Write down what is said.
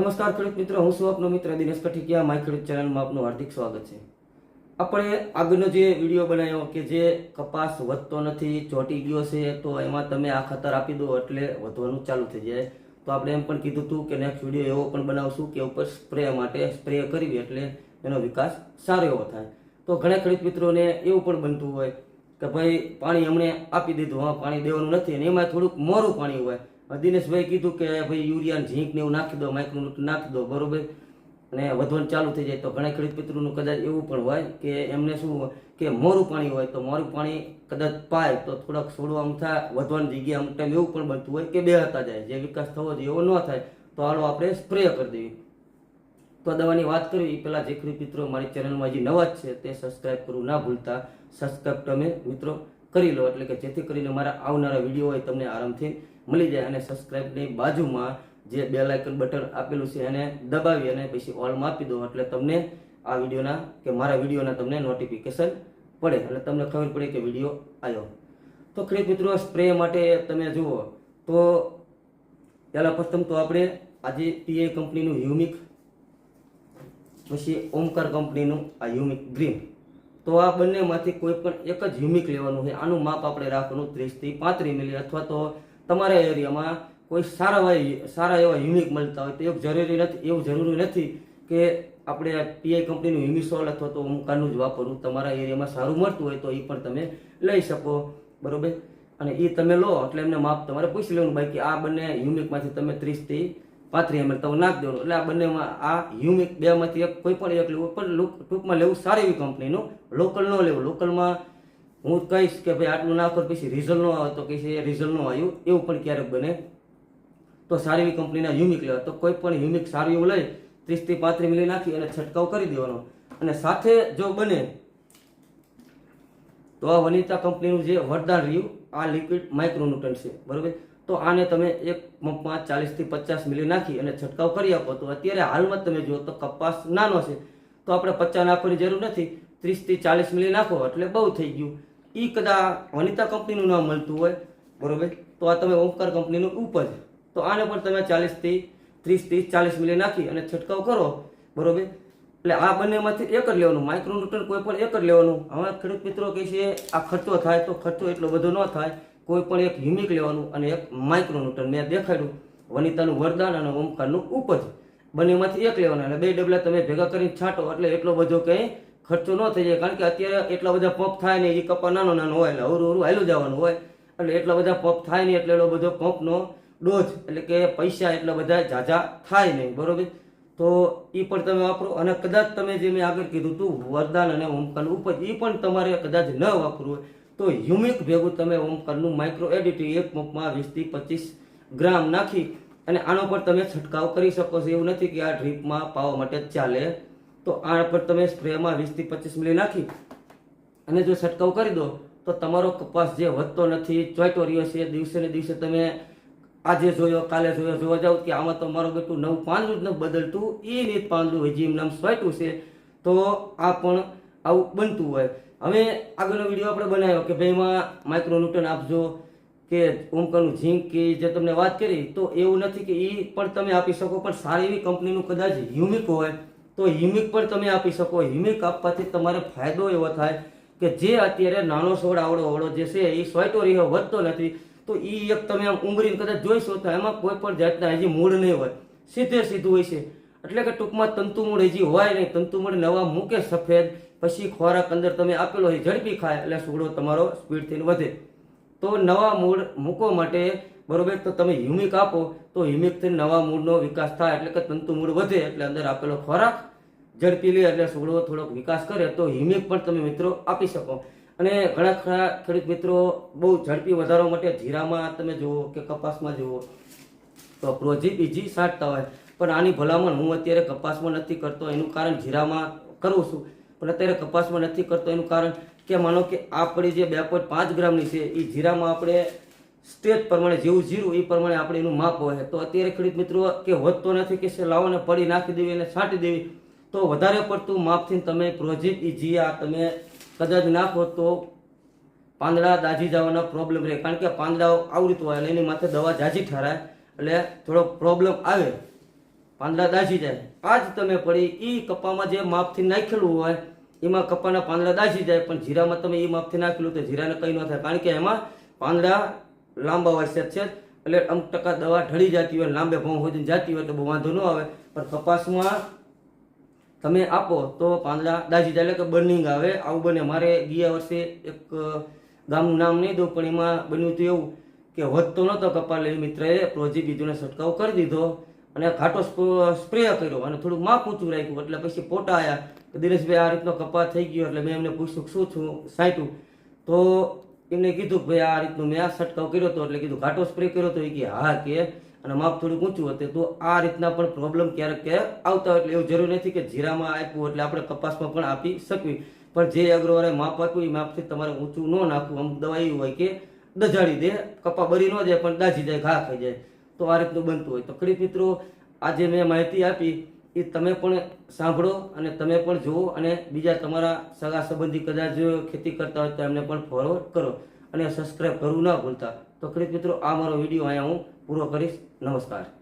નમસ્કાર ખેડૂત મિત્રો, હું છું આપનો મિત્ર દિનેશ કઠિકિયા માય ખેડૂત ચેનલમાં આપનું હાર્દિક સ્વાગત છે. આપણે આગળનો જે વીડિયો બનાવ્યો કે જે કપાસ વધતો નથી, ચોટી ગયો છે, તો એમાં તમે આ ખાતર આપી દો એટલે વધવાનું ચાલુ થઈ જાય. તો આપણે એમ પણ કીધું હતું કે નેક્સ્ટ વીડિયો એવો પણ બનાવશું કે ઉપર સ્પ્રે માટે સ્પ્રે કરવી એટલે એનો વિકાસ સારો એવો થાય. તો ઘણા ખેડૂત મિત્રોને એવું પણ બનતું હોય કે ભાઈ પાણી હમણે આપી દીધું, હા, પાણી દેવાનું નથી અને એમાં થોડુંક મોરું પાણી હોય. દિનેશભાઈ કીધું કે ભાઈ યુરિયા ઝીંક ને એવું નાખી દો માઇક્રોન્યુટ્રન નાખી દો, બરોબર? અને વધવાનું ચાલુ થઈ જાય તો ઘણા ખેડૂત મિત્રોનું કદાચ એવું પણ હોય કે એમને શું કે મોરું પાણી હોય તો મોરું પાણી કદાચ પાય તો થોડાક છોડવા થાય, વધવાની જગ્યાએ અમુક ટાઈમ એવું પણ બનતું હોય કે બે હતા જાય. જે વિકાસ થવો જોઈએ એવો ન થાય તો હાલો આપણે સ્પ્રે કરી દેવી તો દવાની વાત કરવી પહેલાં જે ખેડૂત મિત્રો મારી ચેનલમાં જે નવા જ છે તે સબસ્ક્રાઈબ કરવું ના ભૂલતા. સબસ્ક્રાઈબ તમે મિત્રો કરી લો, એટલે કે જેથી કરીને મારા આવનારા વીડિયો હોય તમને આરામથી મળી જાય અને સબસ્ક્રાઈબની બાજુમાં જે બે લાઇકન બટન આપેલું છે એને દબાવી અને પછી ઓલમાં આપી દો એટલે તમને આ વિડીયોના કે મારા વિડીયોના તમને નોટિફિકેશન પડે એટલે તમને ખબર પડે કે વીડિયો આવ્યો તો ખેડૂત મિત્રો સ્પ્રે માટે તમે જુઓ તો પહેલાં પ્રથમ તો આપણે આજે પીએ કંપનીનું હ્યુમિક પછી ઓમકાર કંપનીનું આ હ્યુમિક ગ્રીન તો આ બંનેમાંથી કોઈ પણ એક જ હ્યુમિક લેવાનું છે આનું માપ આપણે રાખવાનું ત્રીસથી પાંત્રીસ મિલી અથવા તો તમારા એરિયામાં કોઈ સારા સારા એવા યુનિક મળતા હોય તો એવું જરૂરી નથી, એવું જરૂરી નથી કે આપણે પીઆઈ કંપનીનું હ્યુમિસોલ અથવા તો ઓમકારનું જ વાપરવું. તમારા એરિયામાં સારું મળતું હોય તો એ પણ તમે લઈ શકો. બરાબર? અને એ તમે લો, એટલે એમને માપ તમારે પૂછી લેવાનું ભાઈ કે આ બંને હ્યુમિકમાંથી તમે ત્રીસથી પાંત્રીસ એમએલ તમે નાખ દેવાનું. એટલે આ બંનેમાં આ હ્યુમિક બેમાંથી એક કોઈ પણ એક લેવું પણ ટૂંકમાં લેવું સારી એવી કંપનીનું લોકલ ન લેવું. લોકલમાં હું કહીશ કે ભાઈ આટલું નાખો પછી રિઝલ્ટ ન આવે તો કહીશ એ રિઝલ્ટ ન આવ્યું, એવું પણ ક્યારેક બને. તો સારી એવી કંપનીના યુનિક લેવા. તો કોઈ પણ યુનિક સારું એવું લઈ, ત્રીસથી પાંત્રીસ મિલી નાખી અને છંટકાવ કરી દેવાનો. અને સાથે જો બને, તો આ વનિતા કંપનીનું જે વરદાન રહ્યું, આ લિક્વિડ માઇક્રોન્યુટન છે. બરાબર? તો આને તમે એક પંપમાં ચાલીસથી પચાસ મિલી નાખી અને છંટકાવ કરી આપો. તો અત્યારે હાલમાં તમે જુઓ તો કપાસ નાનો છે. તો આપણે પચાસ નાખવાની જરૂર નથી. ત્રીસથી ચાલીસ મિલી નાખો એટલે બહુ થઈ ગયું. એ કદાચ વનિતા કંપનીનું નામ મળતું હોય, બરોબર? તો આ તમે ઓમકાર કંપનીનું ઉપજ તો આને પણ તમે ચાલીસથી ત્રીસ ત્રીસ ચાલીસ મિલી નાખી અને છંટકાવ કરો, બરોબર? એટલે આ બંનેમાંથી એક જ લેવાનું. માઇક્રોન્યુટ્રન કોઈ પણ એક જ લેવાનું. હવે ખેડૂત મિત્રો કહે છે, આ ખર્ચો થાય તો ખર્ચો એટલો બધો ન થાય. કોઈ પણ એક હિમિક લેવાનું અને એક માઇક્રોન્યુટ્રન. મેં દેખાડ્યું, વનિતાનું વરદાન અને ઓમકારનું ઉપજ બંનેમાંથી એક લેવાના. અને બે ડબલા તમે ભેગા કરીને છાંટો એટલે એટલો બધો કંઈ ખર્ચો ન થઈ જાય, કારણ કે અત્યારે એટલા બધા પંપ થાય ને એ કપા નાનો નાનો હોય એટલે અવરું અવરું હાલું જવાનું હોય. એટલે એટલા બધા પંપ થાય નહીં એટલે એટલો બધો પંપનો ડોઝ, એટલે કે પૈસા એટલા બધા ઝાઝા થાય નહીં, બરોબર? તો એ પણ તમે વાપરો અને કદાચ તમે જે મેં આગળ કીધું હતું વરદાન અને ઓમકારનું ઉપજ એ પણ તમારે કદાચ ન વાપરવું હોય, તો હ્યુમિક ભેગું તમે ઓમકારનું માઇક્રો એડિટી એક પંપમાં વીસથી પચીસ ગ્રામ નાખી અને આનો પર તમે છંટકાવ કરી શકો છો. એવું નથી કે આ ડ્રીપમાં પાવા માટે ચાલે. તો આ પર તમે સ્પ્રેમાં વીસથી પચીસ મિલી નાખી અને જો છંટકાવ કરી દો, તો તમારો કપાસ જે વધતો નથી ચોંટો રહ્યો છે, દિવસે ને દિવસે તમે આજે જોયો, કાલે જોયો, જોવા જાઓ કે આમાં તો મારું બેટું નવું પાંદડું જ ન બદલતું, એ રીત પાંદડું હજી એમ નામ સ્વાટ્યું છે, તો આ પણ આવું બનતું હોય. હવે આગળનો વીડિયો આપણે બનાવ્યો કે ભાઈ એમાં માઇક્રોન્યુટન આપજો, કે ઓમકારનું ઝીંક કે જે તમને વાત કરી, તો એવું નથી કે એ પણ તમે આપી શકો, પણ સારી એવી કંપનીનું કદાચ હ્યુમિક હોય તો હ્યુમિક પણ તમે આપી શકો. હ્યુમિક આપવાથી તમારે ફાયદો એવો થાય કે જે અત્યારે નાનો છોડ, આવડો આવડો જે છે, એ સ્વાઈટો રહ્યો, વધતો નથી. તો એ એક તમે આમ ઉમરીને કદાચ જોઈશો તો એમાં કોઈ પણ જાતના હજી મૂળ નહીં હોય. સીધે સીધું હોય છે. એટલે કે ટૂંકમાં તંતુમૂળ હજી હોય નહીં. તંતુમૂળ નવા મૂકે સફેદ, પછી ખોરાક અંદર તમે આપેલો હોય, ઝડપી ખાય, એટલે સુગડો તમારો સ્પીડથી વધે. તો નવા મૂળ મૂકવા માટે બરોબર? તો તમે હ્યુમિક આપો. તો હ્યુમિકથી નવા મૂળનો વિકાસ થાય, એટલે કે તંતુ મૂળ વધે, એટલે અંદર આપેલો ખોરાક ઝડપી લે એટલે છોડવો થોડોક વિકાસ કરે તો હ્યુમિક પણ તમે મિત્રો આપી શકો. અને ઘણા ખરા ખેડૂત મિત્રો બહુ ઝડપી વધારવા માટે જીરામાં તમે જુઓ કે કપાસમાં જુઓ તો પ્રોજી બીજી છાંટતા હોય. પણ આની ભલામણ હું અત્યારે કપાસમાં નથી કરતો, એનું કારણ જીરામાં કરું છું. પણ અત્યારે કપાસમાં નથી કરતો, એનું કારણ કે માનો કે આપણી જે બે પોઈન્ટ પાંચ ગ્રામની છે એ જીરામાં આપણે સ્ટેજ પ્રમાણે જેવું જીરું એ પ્રમાણે આપણે એનું માપ હોય. તો અત્યારે ખેડૂત મિત્રો કે વધતો નથી કે લાવો ને પડી નાખી દેવી અને છાંટી દેવી. તો વધારે પડતું માપથી તમે પ્રોજેક્ટ એ જીયા, તમે કદાચ નાખો તો પાંદડા દાજી જવાના પ્રોબ્લેમ રહે. કારણ કે પાંદડાઓ આવૃત હોય, એટલે એની માથે દવા જાજી ઠરાય, એટલે થોડો પ્રોબ્લેમ આવે, પાંદડા દાઝી જાય. આ જ તમે પડી એ કપામાં જે માપથી નાખેલું હોય, એમાં કપાના પાંદડા દાઝી જાય, પણ જીરામાં તમે એ માપથી નાખેલું તો જીરાને કંઈ ન થાય. કારણ કે એમાં પાંદડા લાંબા હોય છે એટલે અમુક ટકા દવા ઢળી જતી હોય, લાંબે ભાવ સુધી જતી હોય, એટલે બહુ વાંધો ન આવે. પણ કપાસમાં તમે આપો તો પાંદડા દાઝી જાય એટલે કે બર્નિંગ આવે, આવું બને. મારે ગયા વર્ષે એક ગામનું નામ નહીં દઉં, પણ એમાં બન્યું હતું એવું કે વધતો નહોતો કપાલ એટલે મિત્રએ પ્રોજી બીજુને છંટકાવ કરી દીધો અને ઘાટો સ્પ- સ્પ્રે કર્યો અને થોડુંક માપ ઊંચું રાખ્યું. એટલે પછી ફોટા આવ્યા કે દિનેશભાઈ આ રીતનો કપાસ થઈ ગયો એટલે મેં એમને પૂછ્યું શું છું સાંટ્યું તો એમને કીધું ભાઈ આ રીતનું મેં આ છંટકાવ કર્યો હતો એટલે કીધું ઘાટો સ્પ્રે કર્યો હતો. એ કે હા કે અને માપ થોડુંક ઊંચું હતું તો આ રીતના પણ પ્રોબ્લેમ ક્યારેક ક્યારેક આવતા એટલે એવું જરૂર નથી કે જીરામાં આપ્યું એટલે આપણે કપાસમાં પણ આપી શકવી. પણ જે અગ્રવારે માપ આપ્યું, એ માપથી તમારે ઊંચું ન નાખવું. અમુક દવા એવી હોય કે દજાડી દે, કપા બરી ન જાય, પણ દાજી જાય, ઘા ખાઈ જાય. તો આ રીતનું બનતું હોય. તો ખેડૂત મિત્રો, આજે મેં માહિતી આપી. એ તમે પણ સાંભળો અને તમે પણ જુઓ અને બીજા તમારા સગા સંબંધી કદાચ ખેતી કરતા હોય તો એમને પણ ફોરવર્ડ કરો અને સબસ્ક્રાઈબ કરવું ના ભૂલતા. તો ખરીદ મિત્રો, આ મારો વીડિયો અહીંયા હું પૂરો કરીશ. નમસ્કાર.